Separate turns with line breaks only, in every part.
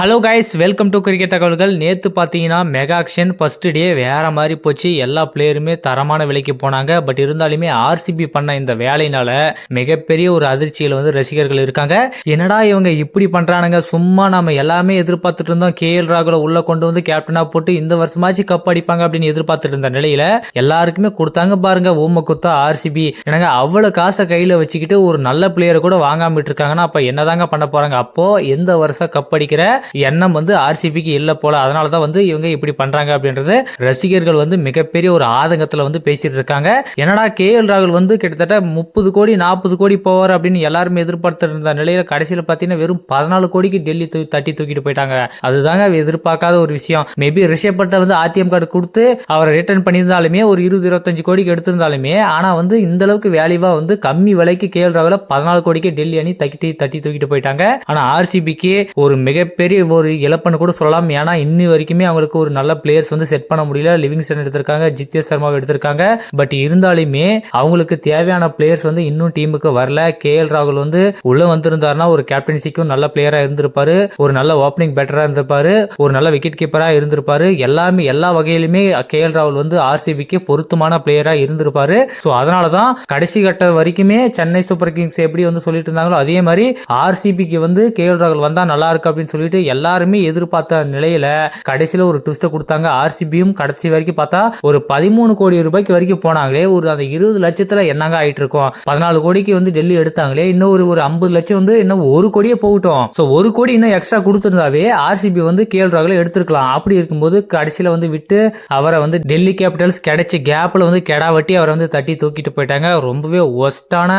Hello guys welcome to cricket தகவல்கள் நேற்று பார்த்தீங்கன்னா மெகா ஆக்ஷன் ஃபர்ஸ்ட் டே வேறு மாதிரி போச்சு. எல்லா பிளேயருமே தரமான விலைக்கு போனாங்க. பட் இருந்தாலுமே ஆர்சிபி பண்ண இந்த வேலையினால மிகப்பெரிய ஒரு அதிர்ச்சியில் வந்து ரசிகர்கள் இருக்காங்க. என்னடா இவங்க இப்படி பண்ணுறானுங்க சும்மா நம்ம எல்லாமே எதிர்பார்த்துட்டு இருந்தோம். கேஎல் ராகுல உள்ளே கொண்டு வந்து கேப்டனாக போட்டு இந்த வருஷமாச்சு கப் அடிப்பாங்க அப்படின்னு எதிர்பார்த்துட்டு இருந்த நிலையில் எல்லாருக்குமே கொடுத்தாங்க பாருங்க. ஊம குத்தா ஆர்சிபி எனக்கு அவ்வளோ காசை கையில் வச்சுக்கிட்டு ஒரு நல்ல பிளேயரை கூட வாங்காமட்டு இருக்காங்கன்னா அப்ப என்னதாங்க பண்ண போகிறாங்க அப்போ எந்த வருஷம் கப் அடிக்கிற எண்ணம் வந்து ஆர்சிபிக்கு இல்லை போல. அதனால தான் வந்து இவங்க இப்படி பண்றாங்க அப்படின்றது ரசிகர்கள் வந்து மிகப்பெரிய ஒரு ஆதங்கத்தில் வந்து பேசிட்டு இருக்காங்க. என்னடா கே எல் ராகுல் வந்து கிட்டத்தட்ட முப்பது கோடி நாற்பது கோடி போவார் அப்படின்னு எல்லாருமே எதிர்பார்த்துட்டு இருந்த நிலையில கடைசியில் பார்த்தீங்கன்னா வெறும் பதினாலு கோடிக்கு டெல்லி தட்டி தூக்கிட்டு போயிட்டாங்க. அதுதாங்க எதிர்பார்க்காத ஒரு விஷயம். மேபி ரிஷப் பட்டை வந்து ஆர்டிஎம் கார்டு கொடுத்து அவரை ரிட்டர்ன் பண்ணியிருந்தாலுமே ஒரு இருபது இருபத்தஞ்சு கோடிக்கு எடுத்திருந்தாலுமே ஆனால் வந்து இந்த அளவுக்கு வேல்யூவா வந்து கம்மி விலைக்கு கே எல் ராகுல பதினாலு கோடிக்கு டெல்லி அணி தட்டி தட்டி தூக்கிட்டு போயிட்டாங்க. ஆனால் ஆர்சிபிக்கு ஒரு மிகப்பெரிய ஒரு இழப்புன்னு கூட சொல்லலாம். ஏன்னா இன்னி வரைக்குமே அவங்களுக்கு ஒரு நல்ல பிளேயர்ஸ் வந்து செட் பண்ண முடியல. லிவிங்ஸ்டன் எடுத்திருக்காங்க ஜித்தேஷ் சர்மாவை எடுத்திருக்காங்க. பட் இருந்தாலுமே அவங்களுக்கு தேவையான பிளேயர்ஸ் வந்து இன்னும் டீமுக்கு வரல. கே எல் ராகுல் வந்து உள்ள வந்திருந்தாருன்னா ஒரு கேப்டன்சிக்கும் நல்ல பிளேயரா இருந்திருப்பாரு. ஒரு நல்ல ஓப்பனிங் பேட்டரா இருந்திருப்பாரு. ஒரு நல்ல விக்கெட் கீப்பரா இருந்திருப்பாரு. எல்லாமே எல்லா வகையிலுமே கே எல் ராகுல் வந்து ஆர்சிபிக்கு பொருத்தமான பிளேயரா இருந்திருப்பாரு. ஸோ அதனால தான் கடைசி கட்ட வரைக்குமே சென்னை சூப்பர் கிங்ஸ் எப்படி வந்து சொல்லிட்டு இருந்தாங்களோ அதே மாதிரி ஆர்சிபிக்கு வந்து கே எல் ராகுல் வந்தா நல்லா இருக்கு அப்படின்னு சொல்லிட்டு எல்லாருமே எதிர்பார்த்த நிலையில கடைசியில ஒரு ட்விஸ்ட்டை கொடுத்தாங்க. ஆர்சிபியும் கடைசி வரைக்கும் பார்த்தா ஒரு பதிமூணு கோடி ரூபாய்க்கு வரைக்கும் போனாங்களே ஒரு அந்த இருபது லட்சத்துல என்னங்க ஆயிட்டு இருக்கும்? பதினாலு கோடிக்கு வந்து டெல்லி எடுத்தாங்களே இன்னும் ஒரு ஒரு ஐம்பது லட்சம் வந்து இன்னும் ஒரு கோடியே போகட்டும். ஸோ ஒரு கோடி இன்னும் எக்ஸ்ட்ரா கொடுத்துருந்தாவே ஆர்சிபி வந்து கேஎல் ராகுல எடுத்திருக்கலாம். அப்படி இருக்கும்போது கடைசியில வந்து விட்டு அவரை வந்து டெல்லி கேபிட்டல்ஸ் கிடைச்ச கேப்ல வந்து கெடா வட்டி அவரை வந்து தட்டி தூக்கிட்டு போயிட்டாங்க. ரொம்பவே ஒஸ்டான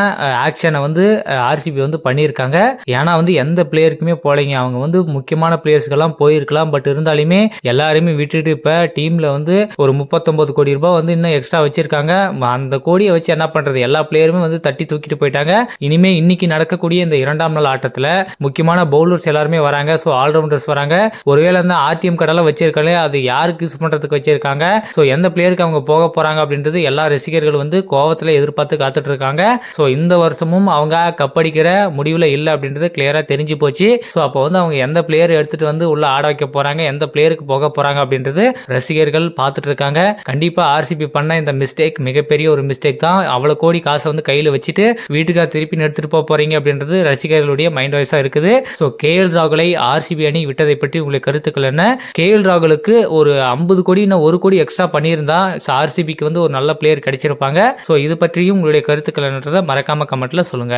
ஆக்ஷனை வந்து ஆர்சிபி வந்து பண்ணியிருக்காங்க. ஏன்னா வந்து எந்த பிளேயருக்குமே போலைங்க. அவங்க வந்து முக்கியமான பிளேயர்ஸ்க்கெல்லாம் போயிருக்கலாம். பட் இருந்தாலுமே எல்லாருமே விட்டுட்டு இப்போ டீமில் வந்து ஒரு முப்பத்தொம்பது கோடி ரூபாய் வந்து இன்னும் எக்ஸ்ட்ரா வச்சிருக்காங்க. அந்த கோடியை வச்சு என்ன பண்ணுறது எல்லா பிளேயருமே வந்து தட்டி தூக்கிட்டு போயிட்டாங்க. இனிமே இன்னைக்கு நடக்கக்கூடிய இந்த இரண்டாம் நாள் ஆட்டத்தில் முக்கியமான பவுலர்ஸ் எல்லாருமே வராங்க. ஸோ ஆல்ரவுண்டர்ஸ் வராங்க. ஒருவேளை இந்த ஆர்டிஎம் கடலாம் வச்சிருக்காங்க அது யாருக்கு யூஸ் பண்ணுறதுக்கு வச்சிருக்காங்க? ஸோ எந்த பிளேயருக்கு அவங்க போக போகிறாங்க அப்படின்றது எல்லா ரசிகர்கள் வந்து கோவத்தில் எதிர்பார்த்து காத்துட்டு இருக்காங்க. ஸோ இந்த வருஷமும் அவங்க கப்படிக்கிற முடிவில் இல்லை அப்படின்றது கிளியராக தெரிஞ்சு போச்சு. ஸோ அப்போ வந்து அவங்க எந்த பிளேயர் எடுத்துட்டு வந்து உள்ள ஆட வைக்க போறாங்க. எந்த பிளேயருக்கு போக போறாங்க அப்படின்றது ரசிகர்கள் பார்த்துட்டு இருக்காங்க. கண்டிப்பா ஆர்சிபி பண்ண இந்த மிஸ்டேக் மிகப்பெரிய ஒரு மிஸ்டேக் தான். அவ்வளவு கோடி காசை வந்து கையில வச்சுட்டு வீட்டுக்கா திருப்பி எடுத்துட்டு போக போறீங்க அப்படின்றது ரசிகர்களுடைய மைண்ட் வாய்ஸா இருக்குது. ஸோ கே எல் ராகுலை ஆர்சிபி அணி விட்டதை பற்றி உங்களுடைய கருத்துக்கள் என்ன? கே எல் ராகுலுக்கு ஒரு ஐம்பது கோடி இன்னும் ஒரு கோடி எக்ஸ்ட்ரா பண்ணியிருந்தா ஆர்சிபிக்கு வந்து ஒரு நல்ல பிளேயர் கிடைச்சிருப்பாங்க. ஸோ இது பற்றியும் உங்களுடைய கருத்துக்கள் என்னன்றதை மறக்காம கமெண்ட்ல சொல்லுங்க.